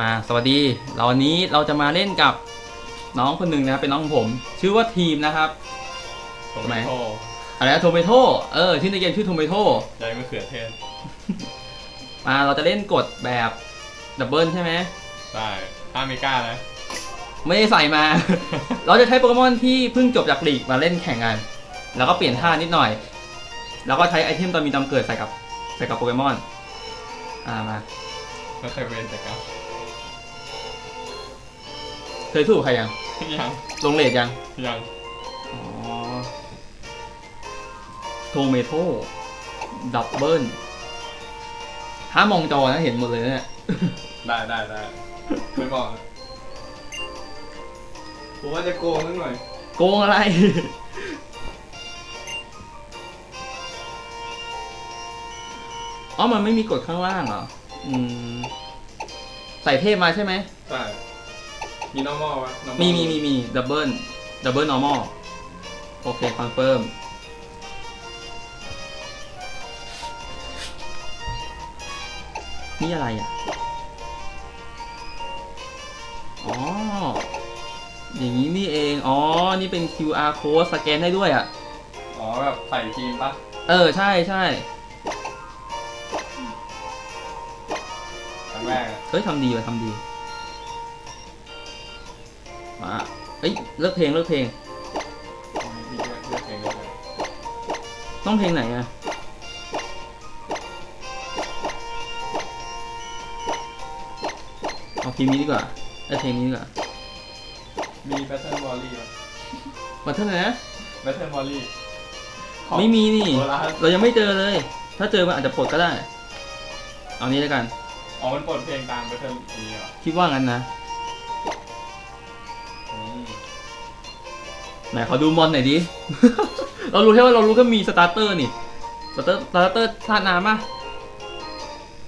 มาสวัสดีเราวันนี้เราจะมาเล่นกับน้องคนหนึ่งนะครับเป็นน้องของผม ชื่อว่าทีมนะครับโทรไม่โทรอะไรนะโทเมโตเออชื่อในเกมชื่อโทเมโตใจมะเขือเทศมาเราจะเล่นกดแบบดับเบิลใช่ไหมได้ห้ามไม่กล้านะ ไม่ได้ใส่มา เราจะใช้โปเกมอนที่เพิ่งจบจากลีกมาเล่นแข่งกัน แล้วก็เปลี่ยนท่านิดหน่อย แล้วก็ใช้ไอเทมตอนมีตามเกิดใส่กับใส่กับโปเกมอน อ่ามาไม่เคยเว้นแต่กรรม เคยสู้กับใครยัง ยังลงเลทยัง ยังอ๋อโทเมโตดับเบิลถ้ามองจอนะเห็นหมดเลยนะเนี่ย ได้ได้ได้ไม่บอกนะผมว่าจะโกงนิดหน่อยโกงอะไร อ๋อ มันไม่มีกดข้างล่างเหรอ อืม ใส่เทพมาใช่ไหม ใช่ มีน้องมอวะ normal มีมีมีมีดับเบิลดับเบิลนอร์มอลโอเคคอนเฟิร์มนี่อะไรอะ อ๋อ อย่างนี้นี่เอง อ๋อ นี่เป็น QR code สแกนได้ด้วยอะ อ๋อ แบบใส่ทีมปะ เออ ใช่ใช่ครั้งแรกอะเฮ้ยทำดีว่ะทำดี เอ้ยเลิกเพลงเลิกเพลงมีเลือกเลือกเองเลยต้องเพลงไหนอะเอาเพลงนี้ดีกว่าเอ้ยเพลงนี้ดีกว่ามีแบทเทิลบอลลี่ปะมาเท่าไหร่นะ แบทเทิลบอลลี่ไม่มีนี่ โบราณ เรายังไม่เจอเลย ถ้าเจอมันอาจจะปลดก็ได้ เอานี้แล้วกัน อ๋อมันปลดเพลงตามแบทเทิลอันนี้เหรอ คิดว่างั้นนะ ไหนขอดูมอนหน่อยดิ เรารู้แค่ว่าเรารู้แค่มีสตาร์เตอร์นี่สตาร์สตาร์เตอร์ท่าน้ำป่ะ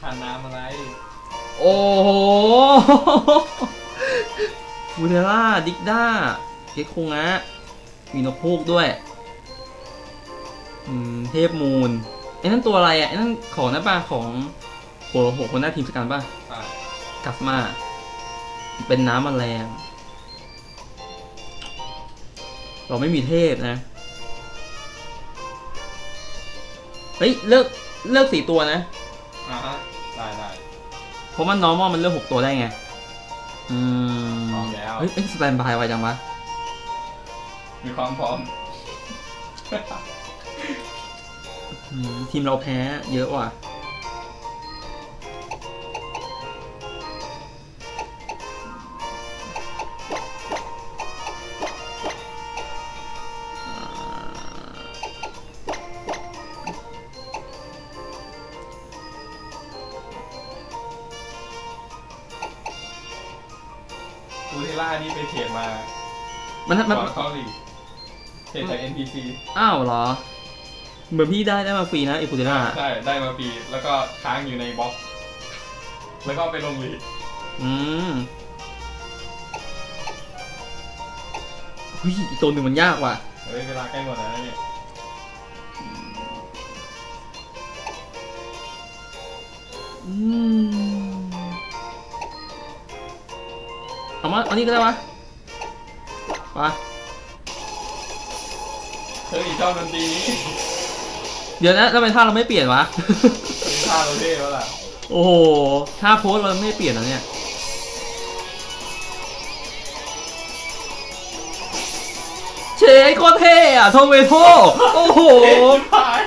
ทานน้ำอะไร โอ้โหฟูเทล่าดิกด้าเก็กคงะมีนกพูกด้วย อืม เทพมูนไอ้นั่นตัวอะไรอะไอ้นั่นของนั่นป่ะของหัวหัวคนหน้าทีมสกันป่ะใช่กัสมา เป็นน้ำแมลง เราไม่มีเทพนะ เฮ้ย เลิกเลิกสี่ตัวนะ อ่าฮะได้ได้เพราะมัน normal มันเลือกหกตัวได้ไง อืมพร้อมแล้ว เฮ้ยเอ้ยสแตนบายไวจังวะ มีความพร้อม อืมทีมเราแพ้เยอะว่ะ อูเทล่านี่ไปเทรดมามันมันก่อนเข้าลีกเทรดจาก NPC อ้าวเหรอ เหมือนพี่ได้ได้มาฟรีนะเอคูเดล่าใช่ ได้มาปีแล้วก็ค้างอยู่ในบล็อกแล้วก็ไปลงลีกอืมเฮ้ยอีกตัวหนึ่งมันยากว่ะเฮ้ยเวลาใกล้หมดแล้วนะเนี่ยอืม เอามาเอานี่ก็ได้วะไปเฮ้ยชอบดนตรีนี้เดี๋ยวนะแล้วทำไมท่าเราไม่เปลี่ยนวะมีท่าเราเท่แล้วล่ะโอ้โหท่าโพสเราไม่เปลี่ยนเหรอเนี่ย เชยโคตรเท่อะโทเมโตโอ้โหพาย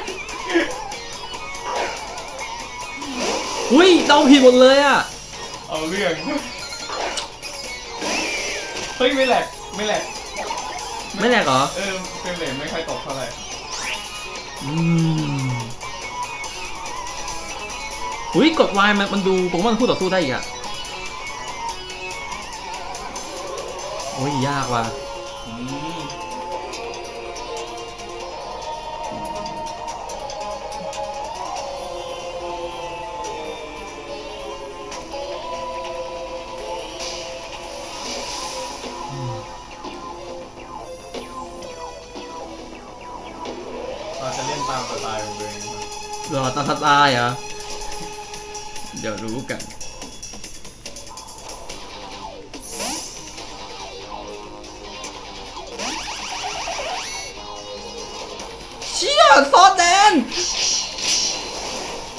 อุ้ยเดาผิดหมดเลยอะเอาเรื่องเฮ้ยไม่แหลกไม่แหลกไม่แหลกเหรอ เออเป็นเหลนไม่ค่อยตกเท่าไหร่อืมอุ้ยกดวายมันมันดูโปเกมอนคู่ต่อสู้ได้อีกอะโอ้ยยากว่ะ อืม เราจะเล่นตามสไตล์ของเองครับหล่อตามสไตล์เหรอ เดี๋ยวรู้กัน เชี่ยซอสแดน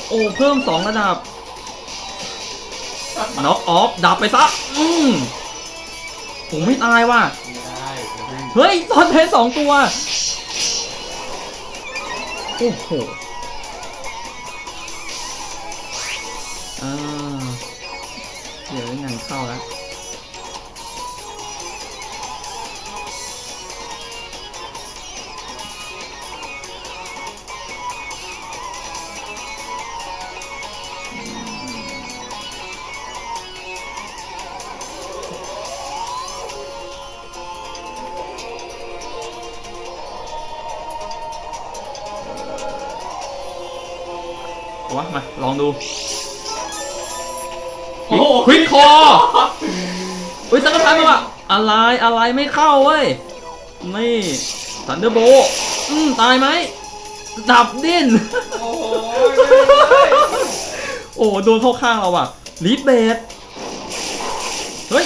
โอ้ เพิ่มสองระดับ น็อกออฟ ดับไปซะ อืมผมไม่ตายว่ะเฮ้ย ซอสแดนสองตัว โอ้โหอ่าเดี๋ยวงานเข้าแล้ว องดูโอ้โหควิกคอเฮ้ยสังกะทานมาว่ะอะไรอะไรไม่เข้าเว้ยนี่สันเดอร์โบอืมตายไหมดับดิ้น โอ้โหไม่ได้เลยโอ้โดนเข้าข้างเราว่ะลีดเบดเฮ้ย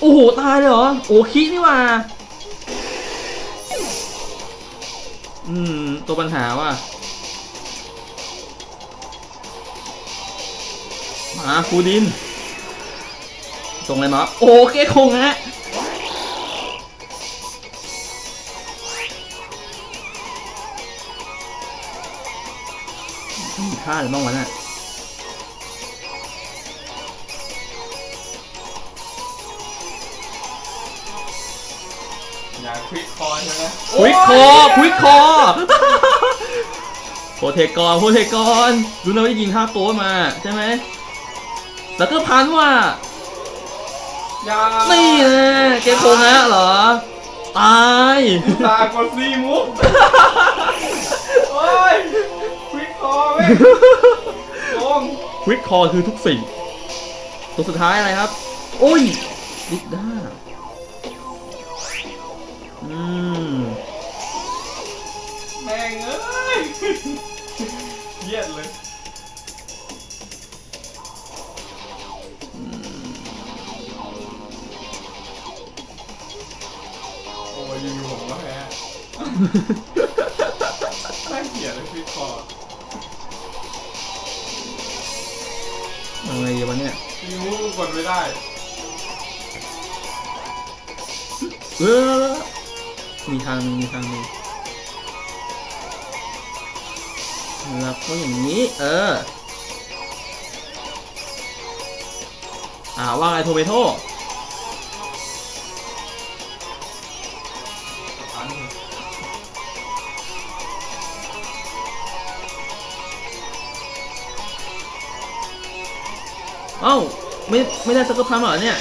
โอ้โห ตายเลยเหรอ โอ้คินี่ว่า อืม ตัวปัญหาว่ะ มาคูดินส่งอะไรมา โอเคคงฮะมีท่าหรือบ้างวะน่ะอย่าควิกคอใช่ไหมควิกคอควิกคอโปรเทคกอนโปรเทคกอนดูนะว่าจะยิงท่าโป้มาใช่ไหม แล้วก็พันว่าอย่านี่นะเกมโกงนะเหรอ ตายตากดซีมุกโอ้ยควิกคอเว้ยโกงควิกคอคือทุกสิ่ง ตัวสุดท้ายอะไรครับ โอ้ยดิดด้ ได้เออมีทางนึงมีทางนึงแล้วก็อย่างนี้ เออ อ่าว่าไงโทเมโต้เอ้า ไม่ไม่ได้สักกระพันเหรอเนี่ย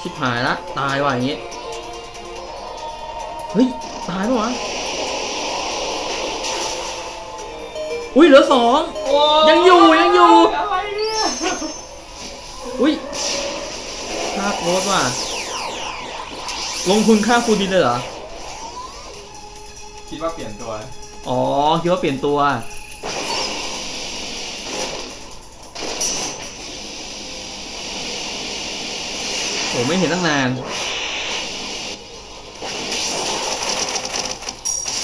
ชิบหายละตายว่ะอย่างงี้ เฮ้ย ตายปะวะ อุ้ยเหลือสองโอ้ยังอยู่ยังอยู่ อะไรเนี่ยอุ้ยค่าโค้ดว่ะ ลงทุนค่าฟูลดินเลยเหรอ คิดว่าเปลี่ยนตัว อ๋อ คิดว่าเปลี่ยนตัว โอ้ไม่เห็นตั้งนาน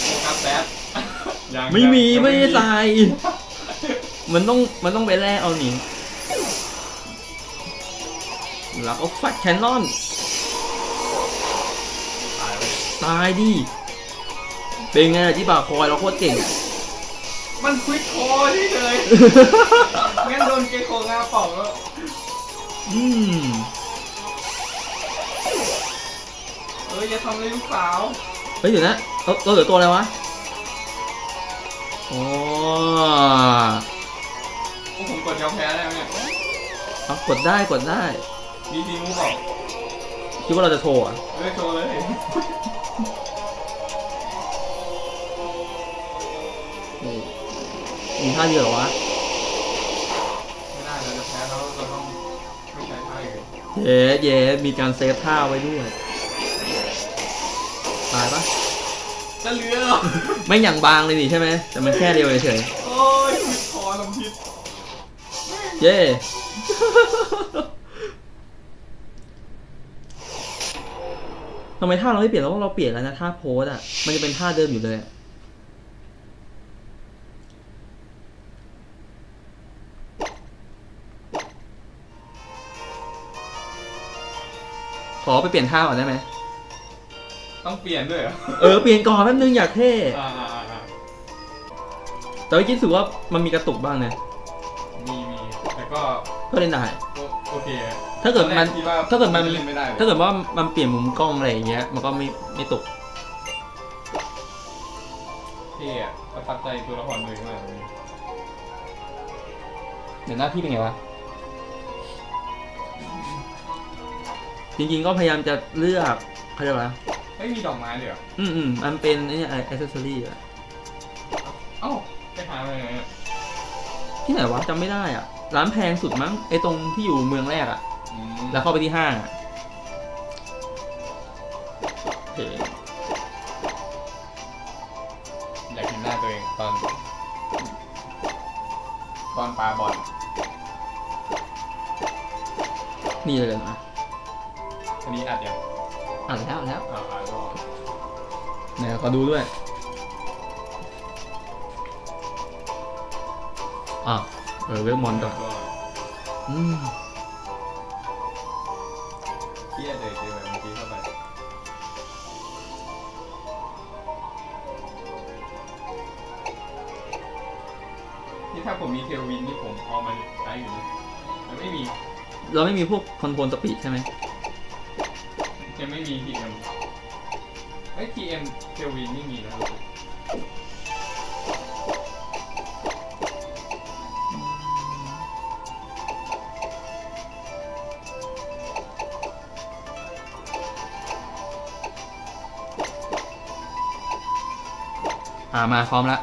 โฟกัสแบทยังไม่มียังไม่ได้ใส่มันต้องมันต้องไปแลกเอาหนิแล้วเอาแฟลชแคนนอน ตายเลยตายดิ เป็นไงล่ะที่ปากคอยเราโคตรเก่งอะ มันควิกคอที่เลย งั้นโดนเกโคงาเป่าแล้ว อืม เอ้ยอย่าทำเลยลูกสาว เฮ้ยเดี๋ยวนะเราเราเหลือตัวอะไรวะอ๋อพวกผมกดยอมแพ้แล้วเนี่ยเอากดได้กดได้ มีทีมูบอกคิดว่าเราจะโทรอะเอ้ยโชว์เลยนี่มีท่าเดียวเหรอวะไม่ได้เราจะแพ้แล้วเราต้องไม่ใช้ท่าอื่น เย้เย้มีการเซฟท่าไว้ด้วย ตายปะจะเรือเหรอ ไม่อย่างบางเลยนี่ใช่ไหมแต่มันแค่เดียวเฉยโอ้ยคอลำพิษเย่ทำไมท่าเราไม่เปลี่ยนแล้วเราเปลี่ยนแล้วนะท่าโพสอะมันจะเป็นท่าเดิมอยู่เลยขอไปเปลี่ยนท่าก่อนได้ไหม ต้องเปลี่ยนด้วยเหรอเออเปลี่ยนก่อนแป๊บนึงอยากเท่อ่าอ่าอ่าอ่าแต่เมื่อกี้รู้สึกว่ามันมีกระตุกบ้างนะมีมีแต่ก็ก็เล่นได้ก็โอเคถ้าเกิดมัน ตอแรคิว่าถ้าเกิดมัน จะเล่นไม่ได้เลยถ้าเกิดว่ามันเปลี่ยนมุมกล้องอะไรอย่างเงี้ยมันก็ไม่ไม่ตกเท่อะประทับใจตัวละครตัวเองมากเลยเดี๋ยวหน้าพี่เป็นไงวะจริงๆก็พยายามจะเลือกเขาเรียกว่าอะ ไรไม่มีดอกไม้เลยเหรออืมอืมมันเป็นไอ้นี่อะไรอ c เซสซอรี่อะเอ้าไปหามาไหนอะที่ไหนวะจำไม่ได้อะ ร้านแพงสุดมั้งไอ้ตรงที่อยู่เมืองแรกอะ อืมแล้วเข้าไปที่ห้างอะโอเคอยากเห็นหน้าตัวเองตอน ตอนปาบอลนี่เลยนะอันนี้อัดยัง อ่าแล้วอ่าแล้วอ่าอ่าแล้วไหนขอดูด้วยอะเออเวลมอนก่อนอืมเครียดเลยเจอแบบเมื่อกี้เข้าไปนี่ถ้าผมมีเทลวินนี่ผมเอามันใช้อยู่นะแต่ไม่มี เราไม่มีพวกคอนโทรลสปีดใช่ไหม ยังไม่มีทีเอ็มไอ้ทีเอ็มเทลวินไม่มีนะรู้สึกอ่ามาพร้อมและ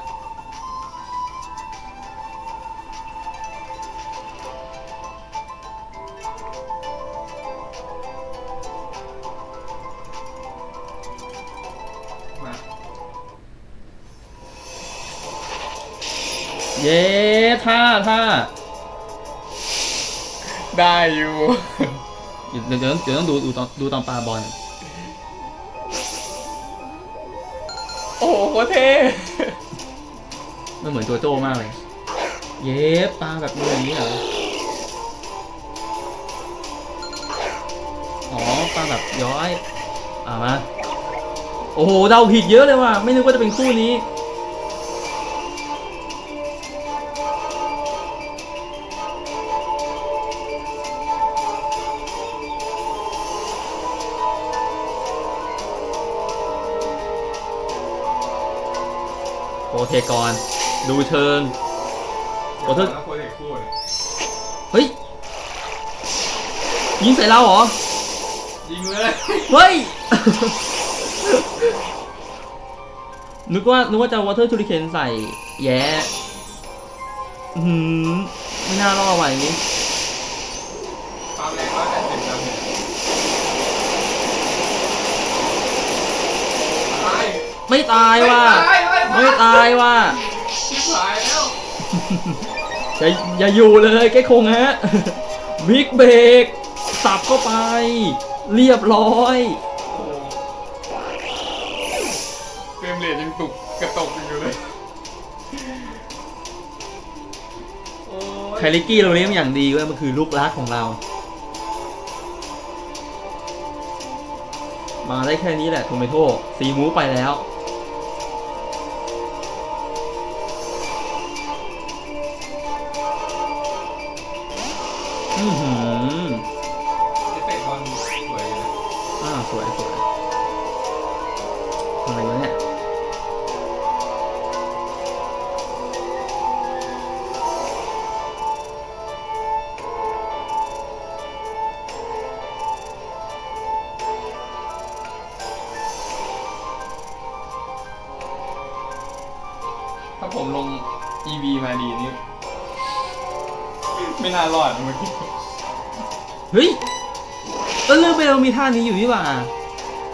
เย้ท่าท่าได้อยู่ เดี๋ยวเดี๋ยวเดี๋ยวต้องดูดูตอนดูตอนปลาบอลโอ้โหโคตรเท่มันเหมือนตัวโจ้มากเลย เย้ปลาแบบนี้อย่างนี้เหรออ๋อปลาแบบย้อย อ่ามา โอ้โหเดาผิดเยอะเลยว่ะไม่นึกว่าจะเป็นคู่นี้ เทกอน ดูเชิงขอโทษโคตรเท่คู่เนี่ยเฮ้ย ยิงใส่เราเหรอ ยิงเลยเฮ้ย นึกว่า นึกว่าจะวอเตอร์ชูริเคนใส่แย่อื้อหือไม่น่ารอดว่ะอย่างนี้ ความแรงร้อยแปดสิบแล้วเนี่ยตายไม่ตายว่ะ ไม่ตาย ไม่ตายว่ะชิบหายแล้วอย่าอย่าอยู่เลยแกคงฮะบิ๊กเบรกสับเข้าไป เรียบร้อยโอ้เฟรมเรทยังตุกกระตกอยู่เลยโอ้ยไคลิกกี้เราเลี้ยงอย่างดีเว้ยมันคือลูกรักของเรา มาได้แค่นี้แหละโทเมโต้ซีมูไปแล้ว อือหือเฟกต์บอลสวยอยู่นะอ่าสวยสวยอะไรวะเนี่ยถ้าผมลง EV มาดีนี่ ไม่น่ารอดเมื่อกี้ เฮ้ยก็เลือกไปเรามีท่านี้อยู่นี่หว่า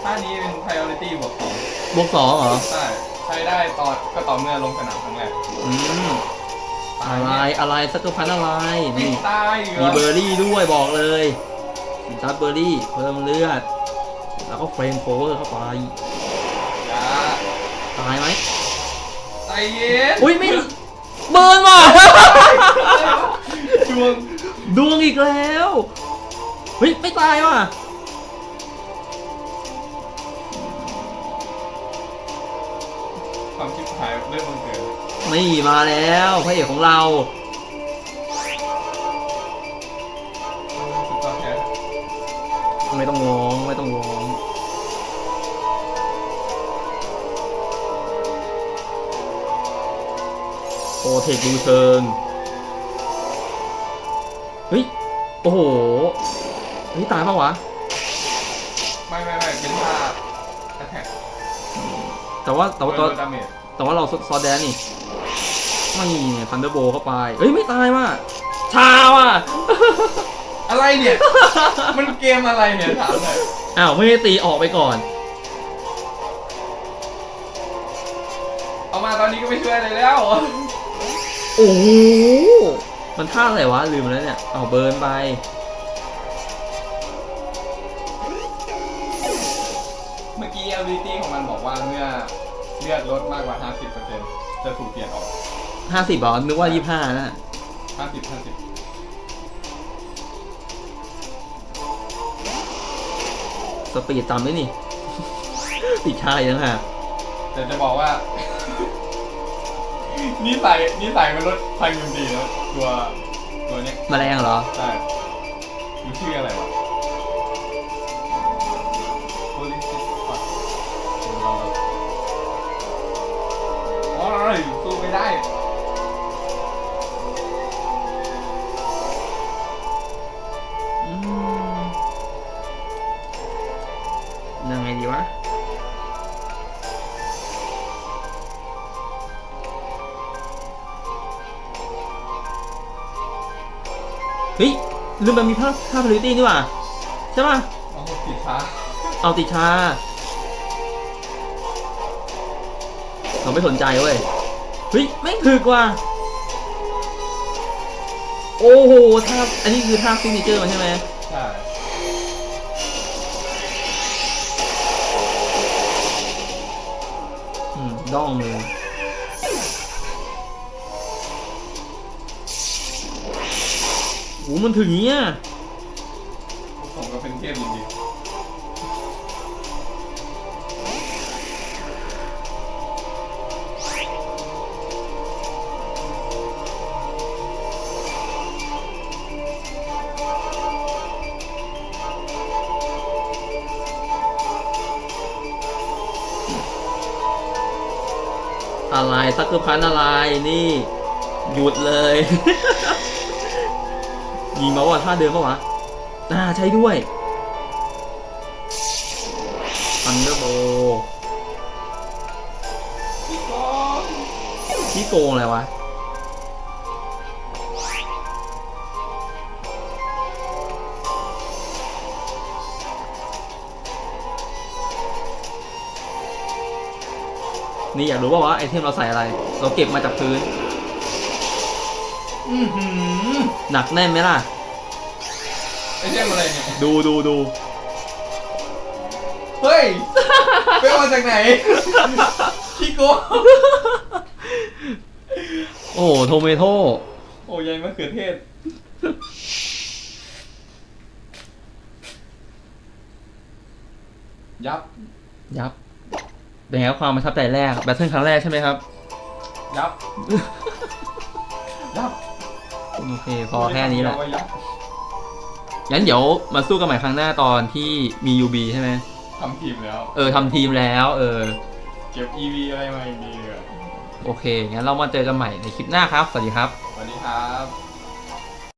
ท่านี้เป็น priority บวกสองบวกสองเหรอ ใช่ใช้ได้ตอนก็ต่อเมื่อลงสนามครั้งแรกอืมอะไรอะไรสักกพันอะไรไม่นี่ตายเหรมีอเบอร์รี่ด้วยบอกเลยสินค้าเบอร์รี่เพิ่มเลือด แล้วก็เฟรมโพสเข้าไปอย่าตายไหมใจเย็นอุ้ยไม่เบิร์นว่ะดวงดวงอีกแล้วเฮ้ย ไม่ตายว่ะความคิบหายได้บังเกิดนี่มาแล้วพระเอกของเราไม่ต้องร้องไม่ต้องร้องโปรเทคดูเชิงเฮ้ย โอ้โห เฮ้ยตายปะวะ ไม่ไม่ไม่เป็นท่าแอทแทกแต่ว่าแต่ว่าโดตัวนดาเมจแต่ว่าเราซอสแดนนี่ไม่ทันเดอร์โบเข้าไปเฮ้ยไม่ตายว่ะชาว่ะ อะไรเนี่ย มันเกมอะไรเนี่ยถามหน่อยอ้าวไม่ได้ตีออกไปก่อน เอามาตอนนี้ก็ไม่ช่วยอะไรแล้วโอ้โหมันท่าอะไรวะลืมแล้วเนี่ย เอาเบิร์นไป เลือดลดมากกว่า 50%จะถูกเปลี่ยนออก ห้าสิบเหรอนึกว่ายี่ห้านะ50 50สปีดต่ำด้วยนี่ติดชายนะฮะแต่จะบอกว่า นิสัยนิสัยมันลดทางยุนดีนะตัวตัวเนี้ย แมลงเหรอ ใช่มันชื่ออะไรวะ ยังไงดีวะเฮ้ยลืมไปมีภาพภาพพลิตี้นี่หว่าใช่ป่ะเอาผิดช้าเอาติชาเราไม่สนใจเว้ยเฮ้ยไม่งถึกว่ะโอ้โหท่าอันนี้คือท่าซิกเนเจอร์มันใช่ไหม มด้องเลยโอ้มันถึงเนี้ย สองก็เป็นเทพจริงๆ อะไรซักเกอร์พันอะไรนี่ หยุดเลย ยิงมาว่าท่าเดิมปะวะอ่าใช่ด้วยทันเดอร์โบพี่กองที่โกงอะไรวะ นี่อยากรู้ว่าว่าไอเทมเราใส่อะไร เราเก็บมาจากพื้นอื้อหือหนักแน่นไหมล่ะ ไอเทมอะไรเนี่ยดูดูดู เฮ้ยไปเอามาจากไหนพี่โกงโอ้โทเมโต้โอ้ยายมะเขือเทศ ยับ ยับ เป็นไงครับความประทับใจแรกแบทเทิลครั้งแรกใช่ไหมครับ ยับ ยับโอเค พอแค่นี้แหละเรียกว่ายับงั้นเดี๋ยวมาสู้กันใหม่ครั้งหน้าตอนที่มี UB ใช่ไหมทำทีมแล้ว เออทำทีมแล้ว เออ เก็บ EV อะไรมาอย่างดีเลยโอเค งั้นเรามาเจอกันใหม่ในคลิปหน้าครับ สวัสดีครับ สวัสดีครับ